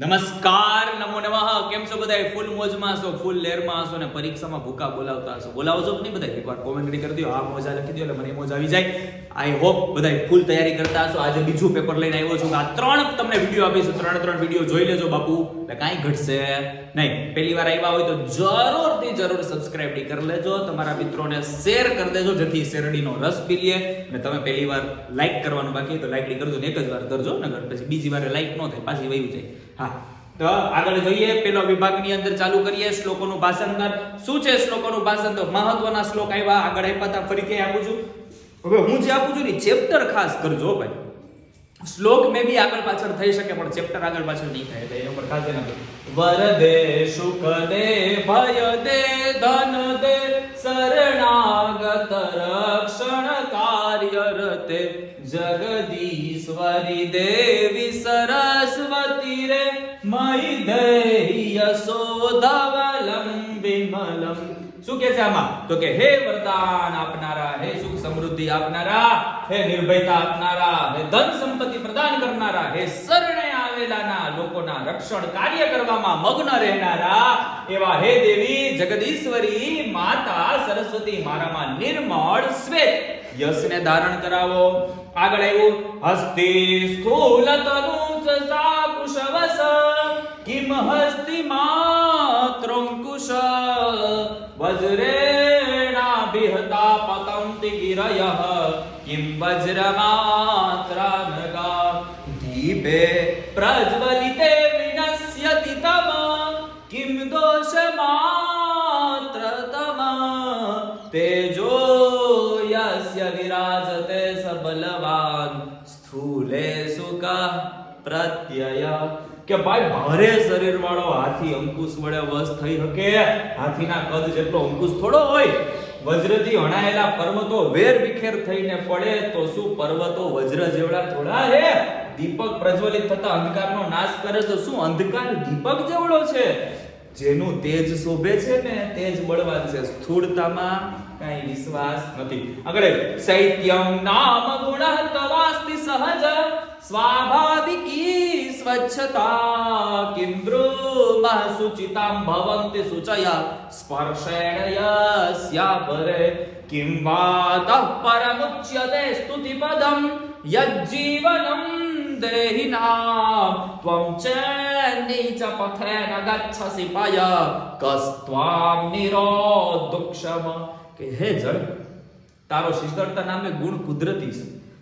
નમસ્કાર, નમો નમઃ. કેમ છો બધા ફૂલ મોજમાં છો ફૂલ લેરમાં હશો ને પરીક્ષામાં ભૂકા બોલાવતા હશો. બોલાવો છો કે નહીં બધા એકવાર કોમેન્ટ કરી દો. આ મોજા લખી દો એટલે મને મોજ આવી જાય. આઈ હોપ બધા ફૂલ તૈયારી કરતા હશો. આજે બીજું પેપર લઈને આવ્યો છું. આ ત્રણ તમને વીડિયો આપીશું. ત્રણ ત્રણ વીડિયો જોઈ લેજો બાપુ. એટલે કાંઈ ઘટશે નહીં. પહેલી વાર આવ્યા હોય તો જરૂરથી, જરૂર સબસ્ક્રાઇબ કરી લેજો. તમારા મિત્રોને શેર કરી દેજો. જેથી શેરડીનો રસ પી લે. અને તમે પહેલી વાર લાઈક કરવાનું બાકી તો તો લાઈક કરજો ને એક જ વાર કરજો. નગર પછી બીજી વાર લાઈક ન થાય, પાછી વયું જાય. તો આગળ જોઈએ, પેલો વિભાગની અંદર ચાલુ કરીએ, શ્લોકોનું ભાષાંતર. શું છે શ્લોકોનું ભાષાંતર? મહત્વના શ્લોક આવ્યા, આગળ આપ્યા હતા ફરીથી આપું છું. હવે હું જે આપું છું ને, ચેપ્ટર ખાસ કરજો ભાઈ. શ્લોક મે બી આગળ પાછળ થઈ શકે, પણ ચેપ્ટર આગળ પાછળ નહીં થાય, એટલે એના પર ખાસ ધ્યાન આપજો. વરદે સુખ દે ભય દે ધન દે શરણાગત રક્ષણ કાર્ય રતે જગદીશ્વરી દેવી રે મયી દેહી યશોધવલમ વિમલમ શું કે છે આમાં? તો કે હે વરદાન આપનારા, હે સુખ સમૃદ્ધિ આપનારા, હે નિર્ભયતા આપનારા, હે ધન સંપત્તિ પ્રદાન કરનારા, હે શરણે આવેલાના, લોકોના રક્ષણ કાર્ય કરવામાં મગ્ન રહેનારા, એવા હે દેવી જગદીશ્વરી માતા સરસ્વતી મારામાં નિર્મળ શ્વેત. યશને ધારણ કરાવો. આગળ આવ્યું, હસ્તિ સ્થૂલ તનુ સાકુશવસ કિમ હસ્તિ માત્રંકુશ વજ્રેણાભિહતા પતંતિ ગિરયઃ કિમ વજ્રમાત્રાનગા દીપે પ્રજ્વલિતે વિનશ્યતિ તમ કિમ દોષમાત્રતમ તેજો યસ્ય વિરાજતે સબલવાન સ્થૂલે સુખ પ્રત્યય કે ભાઈ, ભારે શરીર વાળો હાથી અંકુશ વડે વશ થઈ શકે? હાથીના કદ જેટલો અંકુશ થોડો હોય. વજ્રથી હણાયેલા પર્વતો વેર વિખેર થઈને પડે તો શું પર્વતો વજ્ર જેવડા થોડા હે? દીપક પ્રજ્વલિત થતા અંધકારનો નાશ કરે તો શું અંધકાર દીપક જેવડો છે? જેનું તેજ શોભે છે ને, તેજ બળવાન છે. સ્થૂળતામાં કઈ વિશ્વાસ નથી. આગળ સૈત્યમ નામ ગુણ તવાસ્તિ સહજ. સ્વાભાવિકી બ્રહ્મા સુચિતામ ભવંતિ સુચયા સ્પર્શેણ યસ્યા પરે કિમ વાતઃ પરમુચ્યતે સ્તુતિ પદમ યજ્જીવનમ દેહિનામ ત્વં ચ નીચ પથેન ગચ્છસि પય કસ્ત્વામ નિરોધુક્ષમ કે હે જળ તારો શીતળતા નામે ગુણ કુદરતી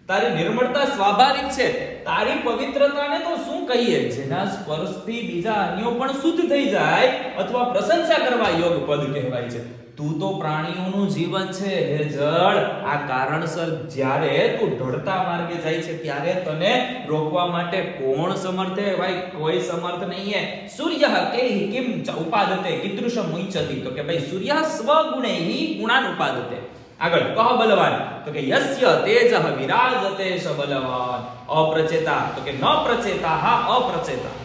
તારી નિર્મળતા સ્વાભાવિક છે. તારી પવિત્રતાને તો શું કહીએ? જેના સ્પર્શથી બીજા અન્યો પણ શુદ્ધ થઈ જાય અથવા પ્રશંસા કરવા યોગ પદ કહેવાય છે. તું તો પ્રાણીઓનું જીવન છે, હે જળ. આ કારણસર જ્યારે તું ઢળતા માર્ગે જાય છે, ત્યારે તને રોકવા માટે કોણ સમર્થ? હે ભાઈ, કોઈ સમર્થ નહીં હે. સૂર્ય કે કિમ ઉપાદતે કીદૃશમ મુંચતી તો કે ભાઈ, સૂર્ય સ્વગુણે ગુણાન ઉપાદતે આગળ કહ બલવાન, તો કે યસ્ય તેજહ વિરાજતે સ બલવાન. અપ્રચેતા, તો કે ન પ્રચેતા હા અપ્રચેતા.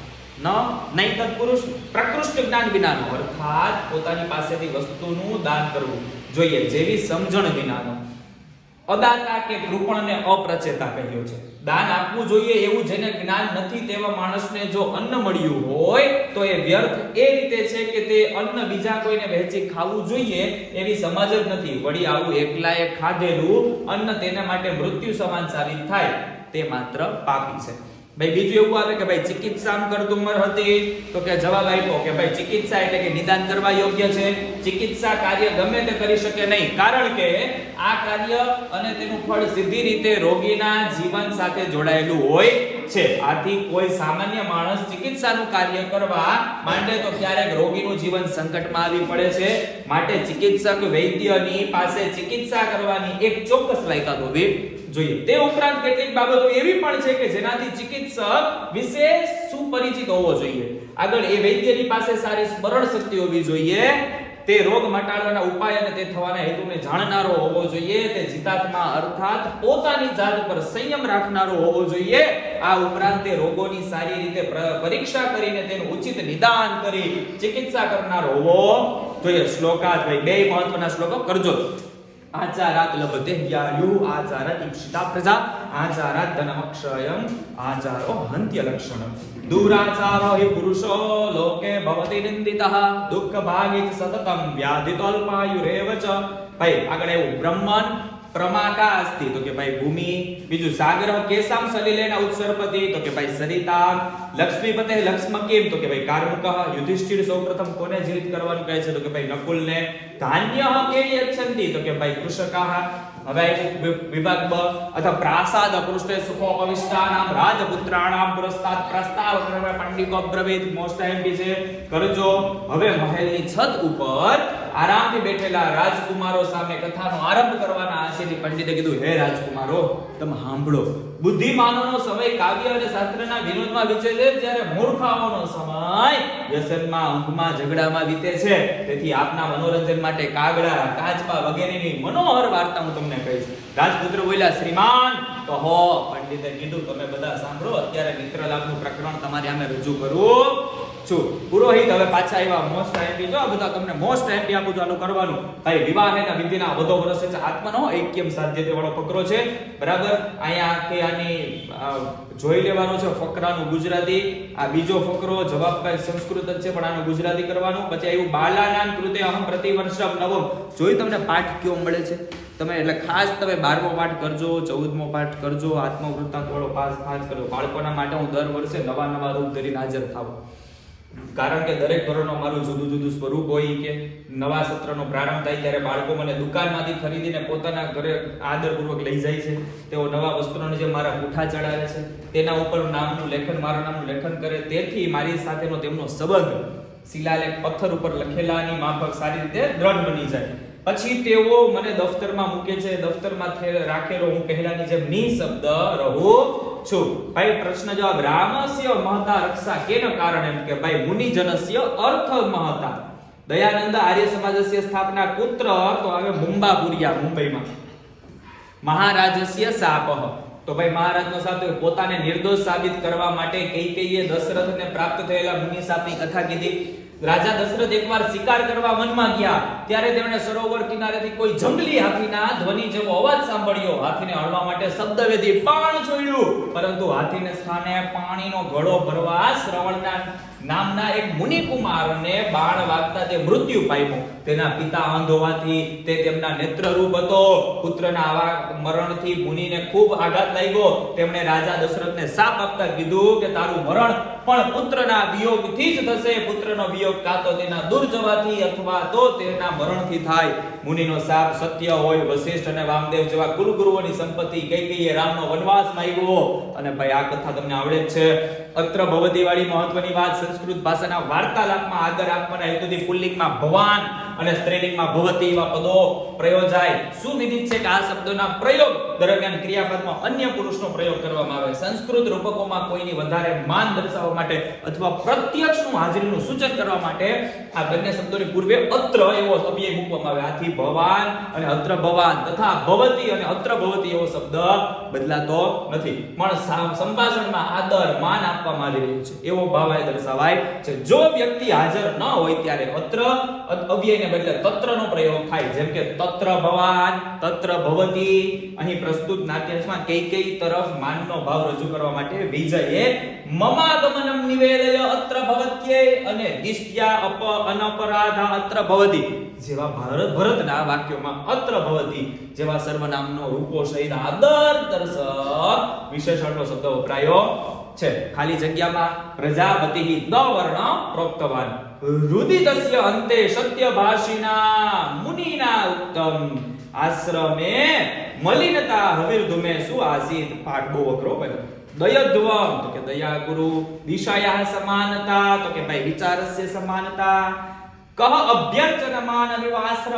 ન, નહીં તત્પુરુષ, પ્રકૃષ્ટ જ્ઞાન વિનાનો, અર્થાત પોતાની પાસેથી વસ્તુનું દાન કરવું જોઈએ જેવી સમજણ વિનાનો. અદાતા કે કૃપણને અપ્રચેતા કહ્યો છે. દાન આપવું જોઈએ એવું જેને જ્ઞાન નથી તેવા માણસને જો અન્ન મળ્યું હોય, તો એ વ્યર્થ. એ રીતે છે કે તે અન્ન બીજા કોઈને વહેંચી ખાવું જોઈએ એવી સમજ જ નથી. વળી આવું એકલાએ ખાધેલું અન્ન તેના માટે મૃત્યુ સમાન સાબિત થાય, તે માત્ર પાપી છે. ભાઈ, બીજું એવું આવે કે ભાઈ ચિકિત્સા કરતુમર હતી તો કે જવાબ આપ્યો કે ભાઈ ચિકિત્સા એટલે કે નિદાન કરવા યોગ્ય છે. ચિકિત્સા કાર્ય ગમે તે કરી શકે નહીં. કારણ કે આ કાર્ય અને તેનું ફળ સીધી રીતે રોગીના જીવન સાથે જોડાયેલું હોય છે. આથી કોઈ સામાન્ય માણસ ચિકિત્સાનું કાર્ય કરવા માંડે તો ક્યારેક રોગીનું જીવન સંકટમાં આવી પડે છે. માટે ચિકિત્સક વૈદ્યની પાસે ચિકિત્સા કરવાની એક ચોક્કસ લાયકાત હોવી જોઈએ. તે ઉપરાંત કેટલીક બાબતો એવી પણ છે કે જેનાથી ચિકિત્સક વિશેષ સુપરિચિત હોવો જોઈએ. આગળ એ વૈદ્યની પાસે સારી સ્મરણ શક્તિ હોવી જોઈએ. તે રોગ મટાડવાના ઉપાય અને તે થવાના હેતુને જાણનારો હોવો જોઈએ. તે જીતાત્મા અર્થાત પોતાની જાત પર સંયમ રાખનારો હોવો જોઈએ. આ ઉપરાંત તે રોગોની સારી રીતે પરીક્ષા કરીને તેનું ઉચિત નિદાન કરી ચિકિત્સા કરનારો હોવો જોઈએ. શ્લોકાત ભાઈ, બે મહત્વના શ્લોકો કરજો. આચારાત લભતે યાયુ આચારાત ઈપ્સિતા પ્રજા આચારાત ધનમક્ષયમ આચારો હંત્ય લક્ષણમ દુરાચારો હિ પુરુષો લોકે ભવતિ નિંદિતઃ દુઃખ ભાગિત સતતમ વ્યાધિતોલ્પાયુરેવ ચ ભાઈ આગળ એવું બ્રહ્મન પ્રમાકા અસ્તિ. તો કે ભાઈ ભૂમિ, બીજું સાગર કેસામ સલિલેના ઉત્સર્પતિ. તો કે ભાઈ સરિતા લક્ષ્મીપતે લક્ષ્મકીમ તો કે ભાઈ કાર્મુક યુધિષ્ઠિર સૌપ્રથમ કોને જીવિત કરવાનું કહે છે? તો કે ભાઈ નકુલને ધાન્ય કે યચ્છંતિ? તો કે ભાઈ કૃષકાહ હવે વિભાગ બ, અથવા પ્રાસાદ અપૃષ્ટે સુખો અવિષ્ટાનામ, રાજપુત્રાણામ પુરસ્તાદ પ્રસ્તાવ ક્રમે પંડિકો બ્રવેદ મોસ્ટ એમપી છે. કરજો. હવે મહેલની છત ઉપર આરામથી બેઠેલા રાજકુમારો સામે કથાનો આરંભ કરવાના આશયથી પંડિતે કીધું, હે રાજકુમારો, તમે સાંભળો. બુદ્ધિમાનોનો સમય કાવ્ય અને શાસ્ત્રના વિનોદમાં વીતે છે. જ્યારે મૂર્ખાઓનો સમય વ્યસનમાં ઊંઘમાં ઝઘડામાં વીતે છે. તેથી આપના મનોરંજન માટે કાગડા, કાચબા વગેરેની મનોહર વાર્તા હું તમને કહીશ. રાજપુત્ર બોલ્યા, શ્રીમાન, કહો. પંડિતે કીધું, તમે બધા સાંભળો. અત્યારે મિત્ર લાભનું પ્રકરણ તમારી સામે રજૂ કરું. છું. પુરોહિત, હવે પાછા આવ્યા. મોસ્ટ એમપી જો આ બધા તમને મોસ્ટ એમપી આપું ચાલુ કરવાનું. ભાઈ, વિવાહ એના વિધિના બધો વર્ષ છે આત્માનો એક્યમ સાધ્યતે વાળો ફકરો છે. બરાબર? અહીંયા કે આની જોઈ લેવાનો છે, ફકરાનું ગુજરાતી. આ બીજો ફકરો જવાબ ભાઈ સંસ્કૃત જ છે, પણ આનું ગુજરાતી કરવાનું. પછી આવ્યું બાલાનામ કૃતે અહમ પ્રતિવર્ષમ નવમ. જોઈ તમને પાઠ કયો મળે છે? તમે એટલે ખાસ તમે બારમો પાઠ કરજો, ચૌદમો પાઠ કરજો, આત્મવૃત્તાંત વાળો પાસ ખાસ કરજો બાળકોના માટે હું દર વર્ષે નવા નવા રૂપ ધરીને હાજર થાઉં. કારણ કે દરેક ધોરણનો મારું જુદું જુદું સ્વરૂપ હોય કે નવા સત્રનો પ્રારંભ થાય ત્યારે બાળકો મને દુકાનમાંથી ખરીદીને પોતાના ઘરે આદરપૂર્વક લઈ જાય છે. તેઓ નવા વસ્ત્રોને જે મારા પૂઠા ચડાવે છે, તેના ઉપર નામનું લેખન, મારા નામનું લેખન કરે, તેથી મારી સાથેનો તેમનો સંબંધ શિલાલેખ, પથ્થર ઉપર લખેલાની માફક સારી રીતે દ્રઢ બની જાય. પછી તેઓ મને દફતરમાં મૂકે છે. દફતરમાં રાખેલો હું પહેલાની જેમ નિશબ્દ રહું. છું. ભાઈ, પ્રશ્ન જવાબ રામસ્ય મહતા રક્ષા કેના કારણે એમ કે ભાઈ, મુનિજનસ્ય અર્થ મહતા. દયાનંદ આર્ય સમાજસ્ય સ્થાપના પુત્ર તો હવે મુંબાપુરિયા, મુંબઈમાં. મહારાજસ્ય સાપહ. તો ભાઈ, મહારાજનો સાપ પોતાને નિર્દોષ સાબિત કરવા માટે કઈ કૈકેયીએ દશરથને પ્રાપ્ત થયેલા મુનિ સાપની કથા કીધી. રાજા દશરથ એકવાર શિકાર કરવા વનમાં ગયા. ત્યારે તેમણે સરોવર કિનારેથી કોઈ જંગલી હાથીના ધ્વનિ જેવો અવાજ સાંભળ્યો. હાથીને હળવા માટે શબ્દવેદી પાણ છોડ્યું. પરંતુ હાથીને સ્થાને પાણીનો ઘડો ભરવા શ્રવણના નામના એક મુનિકુમારને બાણ વાગતા તે મૃત્યુ પામ્યો, તેના પિતા અંધ તે તેમના નેત્રરૂપ હતો. પુત્રના આવા મરણથી મુનિને ખૂબ આઘાત લાગ્યો. તેમણે રાજા દશરથને શાપ આપતા કીધું કે, તારું મરણ પણ પુત્રના વિયોગથી જ થશે. પુત્રનો વિયોગ કાં તો તેના દૂર જવાથી અથવા તો તેના મરણથી થાય. મુનિનો શાપ સત્ય હોય, વશિષ્ઠ અને વામદેવ જેવા કુલગુરુઓની સંપત્તિ કઈ કઈ રામનો વનવાસ આવ્યો અને ભાઈ, આ કથા તમને આવડે છે. અત્ર ભવતીવાળી મહત્વની વાત સંસ્કૃત ભાષાના વાર્તાલાપમાં આદર આપવાના હેતુથી પુલ્લિંગમાં ભવાન અને સ્ત્રીલિંગમાં ભવતી એવા પદો પ્રયોજાય. સુવિદિત છે કે આ શબ્દોના પ્રયોગ દરમિયાન ક્રિયાપદમાં અન્ય પુરુષનો પ્રયોગ કરવામાં આવે. સંસ્કૃત રૂપકોમાં કોઈની વધારે માન દર્શાવવા માટે અથવા પ્રત્યક્ષનું હાજરીનું સૂચન કરવા માટે આ બંને શબ્દોની પૂર્વે અત્ર એવો અવ્યય મૂકવામાં આવે. આથી ભવાન અને અત્ર ભવાન તથા ભવતી અને અત્ર ભવતી એવો શબ્દ બદલાતો નથી. પણ સંભાષણમાં આદર, માન આપવામાં આવી રહ્યું છે. એવો ભાવ અહીં દર્શાવાય છે. જો વ્યક્તિ હાજર ન હોય ત્યારે અત્ર અવ્યયને બદલે તત્રનો પ્રયોગ થાય. જેમ કે તત્ર ભવાન, તત્ર ભવતી. અહીં પ્રસ્તુત નાટ્યાંશમાં કઈ કઈ તરફ માનનો ભાવ રજૂ કરવા માટે વિજયે મમાગમનમ નિવેદય અત્ર ભવત્યે અને દિષ્ટ્યા અપ અનપરાધા અત્ર ભવતી. જેવા ભારત ભરતના વાક્યોમાં અત્ર ભવતી, જેવા સર્વનામનો રૂપો સહિત આદર દર્શક વિશેષણનો શબ્દ વપરાયો છે. ખાલી જગ્યામાં પ્રજાપતિ દ વર્ણ પ્રોક્તવાન. રુદિતસ્ય અંતે સત્યભાષિના મુનિના ઉત્તમ આશ્રમે મલિનતા હવિર્ધુમે સુઆસીત પાઠ બહુ વકરો બન્યો દયદ્વમ તો કે દયા ગુરુ દિશાયા સમાનતા, તો કે ભાઈ વિચારસ્ય સમાનતા કહ અભ્યર્ચનમાન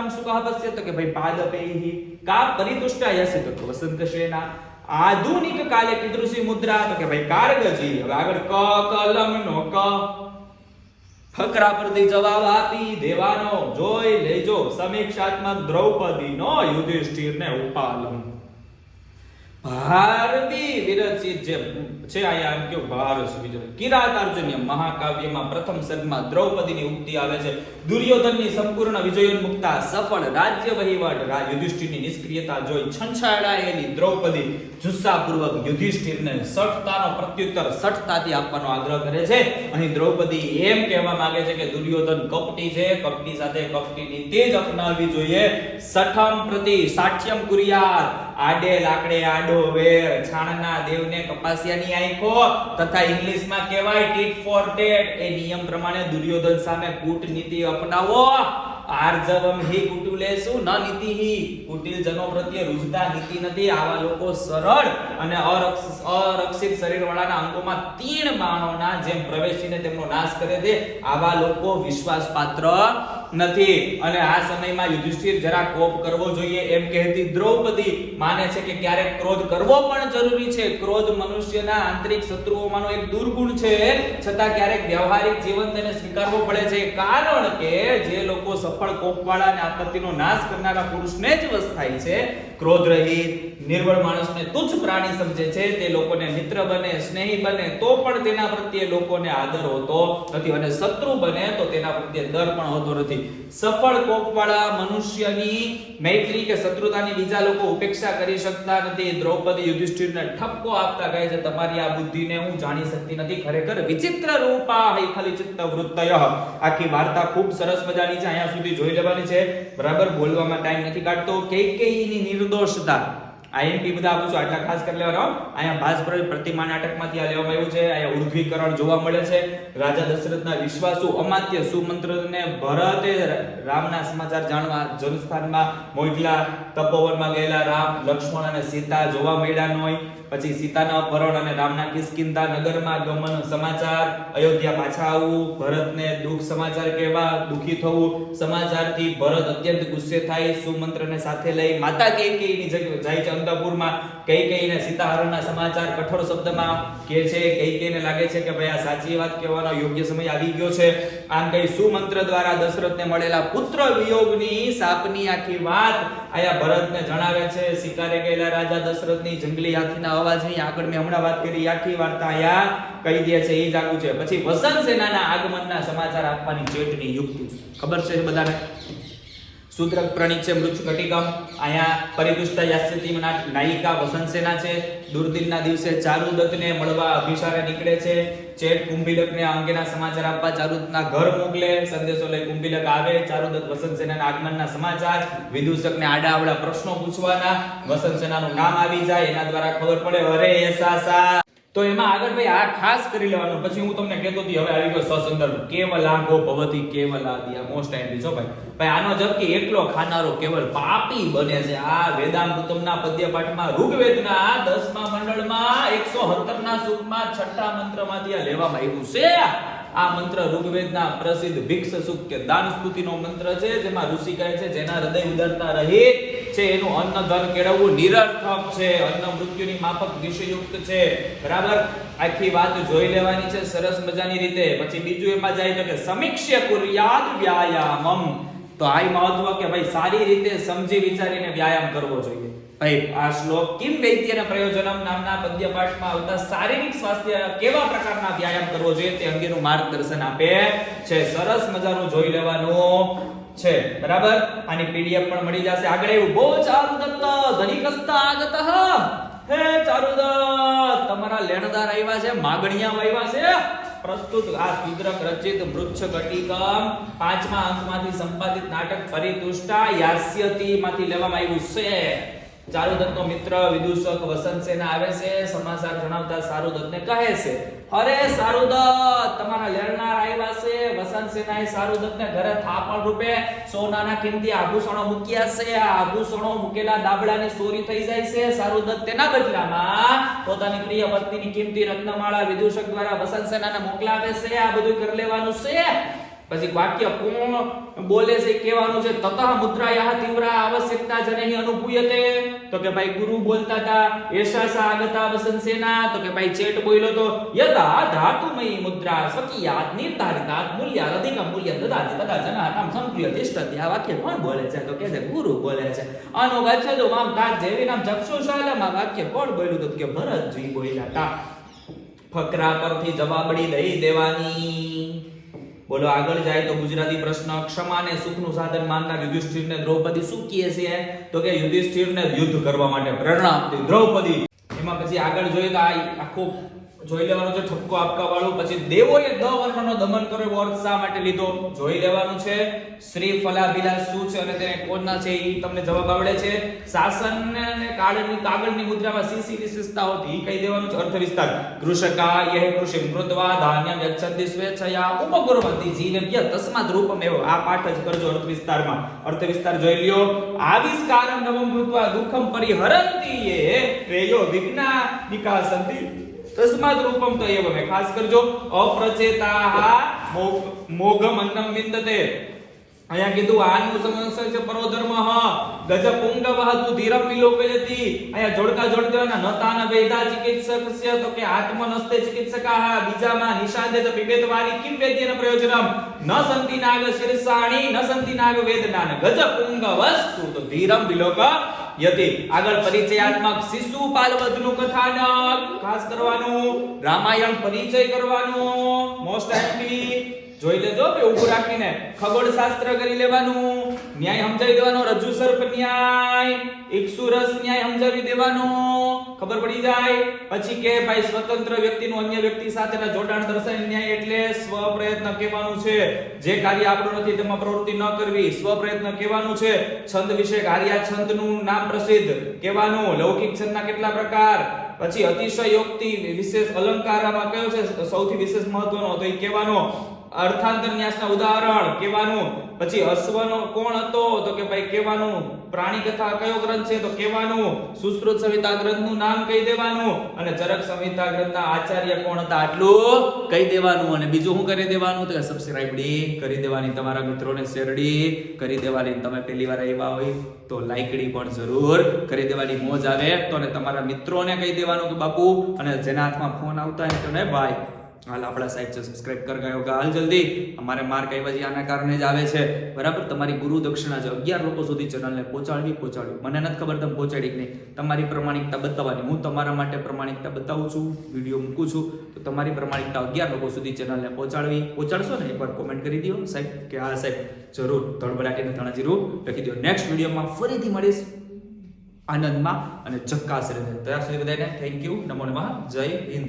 શું કહ બસ્ય તો કે ભાઈ પાદપૈહિ કા પરિતુષ્ટાયસે તો કે વસંત શેના આધુનિક કાલે કીદૃશી મુદ્રા તો કે ભાઈ કારગજી હવે આગળ ક કલમ નો ક ફકરા પરથી જવાબ આપી દેવાનો જોઈ લેજો સમીક્ષાત્મક દ્રૌપદી નો યુધિષ્ઠિર ને ઉપાલમ ભારતી વિરચિત જે છે અહીંયા એમ કેવું ભારસ વિજય કિરાતાર્જુન્ય મહાકાવ્યમાં પ્રથમ સર્ગમાં દ્રૌપદીની ઉક્તિ આવે છે દુર્યોધનની સંપૂર્ણ વિજયોન્મુક્તા સફળ રાજ્ય વહીવટ યુધિષ્ઠિરની નિષ્ક્રિયતા જોઈ છંછાડાયેલી દ્રૌપદી જુસ્સાપૂર્વક યુધિષ્ઠિરને સઠતાનો પ્રત્યુત્તર સઠતાથી આપવાનો આગ્રહ કરે છે. અહીં દ્રૌપદી એમ કહેવા માંગે છે કે દુર્યોધન કપટી છે કપટી સાથે કપટી નીતિ જ અપનાવવી જોઈએ સઠમ પ્રતિ સાઠ્યમ કુરિયાર આડે લાકડે આડો વેર છાણના દેવને કપાસિયાની આંખો તથા ઇંગ્લિશમાં કહેવાય ટીટ ફોર ટેટ એ નિયમ પ્રમાણે દુર્યોધન સામે કૂટનીતિ અપનાવો. આર્જવમ હિ કુટુલેસુ ન નીતિહિ કુટિલ જનો પ્રત્યે રુજતા નીતિ નથી. આવા લોકો સરળ અને અરક્ષ- અરક્ષિત શરીરવાળાના અંગોમાં તીણ બાણોના જેમ પ્રવેશીને તેમનો નાશ કરે છે. આવા લોકો વિશ્વાસપાત્ર નથી. અને આ સમયમાં યુધિષ્ઠિર જરા કોપ કરવો જોઈએ એમ કહેતી દ્રૌપદી માને છે કે ક્યારેક ક્રોધ કરવો પણ જરૂરી છે. ક્રોધ મનુષ્યના આંતરિક શત્રુઓમાંનો એક દુર્ગુણ છે. છતાં ક્યારેક વ્યવહારિક જીવન તેને સ્વીકારવો પડે છે. કારણ કે જે લોકો સફળ કોપવાળા અને આપત્તિનો નાશ કરનારા પુરુષને જ વસ થાય છે. ક્રોધ રહિત, નિર્બળ માણસને તુચ્છ પ્રાણી સમજે છે. તે લોકોને મિત્ર બને, સ્નેહી બને, તો પણ તેના પ્રત્યે લોકોને આદર હોતો નથી. અને શત્રુ બને તો તેના પ્રત્યે દર પણ હોતો નથી. સફળ કોપવાળા મનુષ્યની મૈત્રી કે શત્રુતાની બીજા લોકો ઉપેક્ષા કરી શકતા નથી. દ્રૌપદી યુધિષ્ઠિરને ઠપકો આપતા કહે છે, તમારી આ બુદ્ધિને હું જાણી શકતી નથી. ખરેખર વિચિત્ર રૂપા હૈખલી ચિત્ત વૃત્તય. આખી વાર્તા ખૂબ સરસ મજાની છે. અહીંયા સુધી જોઈ લેવાની છે. બરાબર બોલવામાં ટાઈમ નથી કાઢતો. કૈકેયીની નિર્દોષતા આઈએમપી બધા આપું છું. આટલા ખાસ કરી લેવાનો. અહીંયા ભાસ્કર પ્રતિમા નાટકમાંથી આ લેવામાં આવ્યું છે. અહીંયા ઉર્ધ્વીકરણ જોવા મળે છે. રાજા દશરથના વિશ્વાસુ અમાત્ય સુમંત્રને ભરતે રામના સમાચાર જાણવા જનસ્થાનમાં મોકલા તપોવનમાં ગયેલા રામ, લક્ષ્મણ અને સીતા જોવા મળ્યા ન પછી સીતાના અપહરણ અને રામના કિસ્કિંધા નગરમાં ગમન સમાચાર. અયોધ્યા પાછા આવવું, ભરતને દુઃખ સમાચાર કહેવા, દુઃખી થવું. સમાચારથી ભરત અત્યંત ગુસ્સે થાય, સુમંત્રને સાથે લઈ માતા કૈકેયીની જગ્યાએ જાય છે અંતપુરમાં કૈકેયીને સીતાહરણના સમાચાર કઠોર શબ્દમાં કહે છે કૈકેયીને લાગે છે કે ભાઈ આ સાચી વાત કહેવાનો યોગ્ય સમય આવી ગયો છે. આમ કઈ સુમંત્ર દ્વારા દશરથને મળેલા પુત્ર વિયોગની સાપની આખી વાત આયા ભરતને જણાવે છે, શિકારે ગયેલા રાજા દશરથની જંગલી હાથીના અવાજની આગળ મેં હમણાં વાત કરી આખી વાર્તા અહીંયા કહી દે છે એ જ આગું છે. પછી વસંત સેનાના આગમનના સમાચાર આપવાની ચેટની યુક્તિ. ખબર છે બધાને? શુદ્રક પ્રણીત છે મૃક્ષ ઘટિકમ અહીંયા પરિદુષ્ટ યાસ્યતિમના નાયિકા વસંતસેના છે. દુર્દિનના દિવસે ચારુદત્તને મળવા અભિસારે નીકળે છે. ચેટ કુંભીલકને અંગેના સમાચાર આપવા ચારુદત્તના ઘર મોકલે. સંદેશો લઈ કુંભીલક આવે. ચારુદત્ત વસંતસેનાના આગમનના સમાચાર. વિદૂષકને આડા આવડા પ્રશ્નો પૂછવાના. વસંતસેનાનું નામ આવી જાય. એના દ્વારા ખબર પડે, અરે એસા સા તો એમાં આગળ ભાઈ આ ખાસ કરી લેવાનું. પછી હું તમને કહેતો હતી, હવે આવી ગયો સસંદર્ભ કેવલ આગો ભવતી, કેવલ મોસ્ટ ટાઈમ છો ભાઈ ભાઈ, આનો જબ કે એકલો ખાનારો કેવલ પાપી બને છે. આ વેદાંતમના પદ્ય પાઠમાં ઋગ્વેદના 10મા મંડળમાં 170 ના સૂક્તમાં છઠ્ઠા મંત્રમાંથી આ લેવામાં આવ્યું છે. આ મંત્ર ઋગ્વેદના પ્રસિદ્ધ ભિક્ષ સૂક્ત કે દાન સ્તુતિનો મંત્ર છે, જેમાં ઋષિ કહે છે, જેના હૃદય ઉદરતા રહિત છે, એનું અન્ન ધન કેળવવું નિરર્થક છે. અન્ન મૃત્યુની માફક વિષયુક્ત છે. બરાબર? આખી વાત જોઈ લેવાની છે, સરસ મજાની રીતે. પછી બીજું એમાં જાય તો કે સમીક્ષ્ય કુર્યાદ વ્યાયામમ. તો આ મહત્વ કે ભાઈ સારી રીતે સમજી વિચારીને વ્યાયામ કરવો જોઈએ. ભાઈ, આ શ્લોક કિમ વૈદ્યના પ્રયોજનમ નામના પદ્ય પાઠમાં આવતા શારીરિક સ્વાસ્થ્ય કેવા પ્રકારના વ્યાયામ કરવો જોઈએ તે અંગેનું માર્ગદર્શન આપે છે. સરસ મજાનું જોઈ લેવાનું. છે, બરાબર? આની પીડીએફ પણ મળી જશે આગળ એવું. બહુ ચારુદત્ત ધનિકસ્ત આગત હે ચારુદત્ત તમારા લેણદાર આવ્યા છે માગણિયા આવ્યા છે. પ્રસ્તુત આ સુદ્રક રચિત મૃચ્છ ઘટિકમ પાંચમા અંકમાંથી સંપાદિત નાટક પરિતુષ્ટા યાસ્યતી માંથી લેવામાં આવ્યું છે. ચારુદત્તનો મિત્ર વિદૂષક વસંત આવે છે, સમાચાર જણાવતા સારુદત્તને કહે છે, અરે સારુદત્ત તમારા લેણનાર આવ્યા છે. વસંત સેનાએ સારુદત્તને ઘરે થાપણ રૂપે સોનાના કિંમતી આભૂષણો મૂક્યા છે. આ આભૂષણો મૂકેલા દાબડાની ચોરી થઈ જાય છે. સારુદત્ત તેના બદલામાં પોતાની પ્રિય પત્નીની કિંમતી રત્નમાળા વિદૂષક દ્વારા વસંત સેનાને મોકલાવે છે. આ બધું કરી લેવાનું છે. પછી વાક્ય કોણ બોલે છે, કહેવાનું છે, તતઃ મુદ્રાયાહ તીવ્રા આવશ્યકતા જનેહી અનુભૂયતે. તો કે ભાઈ ગુરુ બોલતા હતા, એષા સા આગતા વસંસેના તો કે ભાઈ ચેટ બોલ્યો તો, યદા ધાતુમય મુદ્રા સ્વકીયાત નિર્ધારિતાત મૂલ્યાદ અધિક મૂલ્ય દદાતિ તદા જનાતામ સંપ્રિય દિષ્ટતિ આ વાક્ય કોણ બોલે છે? તો કે છે, ગુરુ બોલે છે. અનુગચ્છતુ મામ તાત જેવી નામ ચક્ષુશાલમ આ વાક્ય કોણ બોલ્યું તો કે ભરતજી બોલ્યા હતા. ફકરા પરથી જવાબડી દઈ દેવાની. બોલો, આગળ જાય તો ગુજરાતી પ્રશ્ન ક્ષમાને સુખનું સાધન માનનાર યુધિષ્ઠિરને દ્રૌપદી શું કહે છે તો કે યુધિષ્ઠિરને યુદ્ધ કરવા માટે પ્રેરણા આપતી દ્રૌપદી. એમાં પછી આગળ જોઈએ તો આ આખો જોઈ લેવાનું છે ઠપકો આપકા વાળું પછી દેવોએ 10 વર્ષનો દમન કર્યો અર્થ શા માટે લીધો? જોઈ લેવાનું છે. શ્રી ફલાભિલાસ શું છે અને તેને કોના છે એ તમને જવાબ આવડે છે. શાસન અને કાળની કાગળની મુદ્રામાં સી સી વિશેષતાઓ હતી કહી દેવાનું છે. અર્થ વિસ્તાર. કૃષકા યહ કૃષિ મૃદવા ધાન્યમ યચ્છન્તિ સ્વેચ્છયા ઉપકુર્વન્તિ જીવવ્ય તસ્માદ રૂપમેવ. આ પાઠ જ કરજો અર્થ વિસ્તારમાં. અર્થ વિસ્તાર જોઈ લ્યો. આવિષ્કારમ નવમ દુઃખમ પરિહરંતિ એ પ્રેયો વિજ્ઞા નિકાસંતિ તસ્માદ રૂપમ તો એવમ ખાસ કરજો અપ્રચેતાહ મોઘમ અન્નમ વિંદતે અહીંયા કીધું આનું સમસ્યા છે પરોધર્મ ગજ પુંગવ તું ધીરમ વિલોકયતિ અહીંયા જોડકા જોડ દેવાના નતાન વેદા ચિકિત્સકસ્ય તો કે આત્મનસ્તે ચિકિત્સકાહ બીજામાં નિશાંતે તો પિબેત વારી કિમ વેદ્યન પ્રયોજનમ ન સંતિ નાગ શિરસાણી ન સંતિ નાગ વેદનાન ગજ પુંગવસ્તુ તો ધીરમ વિલોક યતિ. આગળ પરિચયાત્મક શિશુપાલ વધનું કથાનક ખાસ કરવાનું. રામાયણ પરિચય કરવાનું. મોસ્ટ એમ્પી જોઈ લેજો કે ઊભું રાખીને ખગોળ શાસ્ત્ર કરી લેવાનું, ન્યાય સમજાવી દેવાનો, રજુ સર્પ ન્યાય ઇક્ષુરસ ન્યાય સમજાવી દેવાનો. ખબર પડી જાય? પછી કે ભાઈ સ્વતંત્ર વ્યક્તિનું અન્ય વ્યક્તિ સાથેના જોડાણ દર્શન ન્યાય એટલે સ્વ પ્રયત્ન કહેવાનું છે. જે કાર્ય આપણું નથી, તેમાં પ્રવૃત્તિ ન કરવી સ્વ પ્રયત્ન કહેવાનું છે. છંદ વિશે કાર્યા છંદનું નામ પ્રસિદ્ધ કહેવાનું. લૌકિક છંદના કેટલા પ્રકાર? પછી અતિશયોક્તિ વિશેષ અલંકારમાં કયો છે? સૌથી વિશેષ મહત્વનો તો એ કહેવાનો. અર્થાંતર ન્યાસના ઉદાહરણ કેવાનું પછી અશ્વનો કોણ હતો? તો કે ભાઈ કેવાનું પ્રાણી કથા કયો ગ્રંથ છે? તો કેવાનું સુશ્રુત સંહિતા ગ્રંથનું નામ કહી દેવાનું અને ચરક સંહિતા ગ્રંથના આચાર્ય કોણ હતા? આટલું કહી દેવાનું અને બીજું શું કરી દેવાનું? તો કે સબસ્ક્રાઇબ ડી કરી દેવાની તમારા મિત્રોને શેરડી કરી દેવાની. તમે પહેલી વાર આવ્યા હોય તો લાઈકડી પણ જરૂર કરી દેવાની. મોજ આવે તો અને તમારા મિત્રોને કહી દેવાનું કે બાપુ અને જેના હાથમાં ફોન આવતા હોય તો ને ભાઈ. હાલ આપણા સાઈડ છે સબસ્ક્રાઇબ કર ગયો હાલ જલ્દી. અમારે માર્ક આવ્યા છે, આના કારણે જ આવે છે. બરાબર? તમારી ગુરુ દક્ષિણા છે. અગિયાર લોકો સુધી ચેનલને પહોંચાડવી પહોંચાડવી. મને નથી ખબર, તમે પહોંચાડી કે નહીં. તમારી પ્રમાણિકતા બતાવવાની. હું તમારા માટે પ્રમાણિકતા બતાવું છું વીડિયો મૂકું છું. તો તમારી પ્રમાણિકતા અગિયાર લોકો સુધી ચેનલને પહોંચાડવી. પહોંચાડશો ને, એકવાર કોમેન્ટ કરી દો સાહેબ, કે હા સાહેબ, જરૂર. ધડબડાટીને ધણા જીરું લખી દો. નેક્સ્ટ વિડીયોમાં ફરીથી મળીશ. આનંદમાં અને ચક્કાસ રહે ત્યાં સુધી બધાને થેન્ક યુ નમો નમઃ. જય હિન્દ.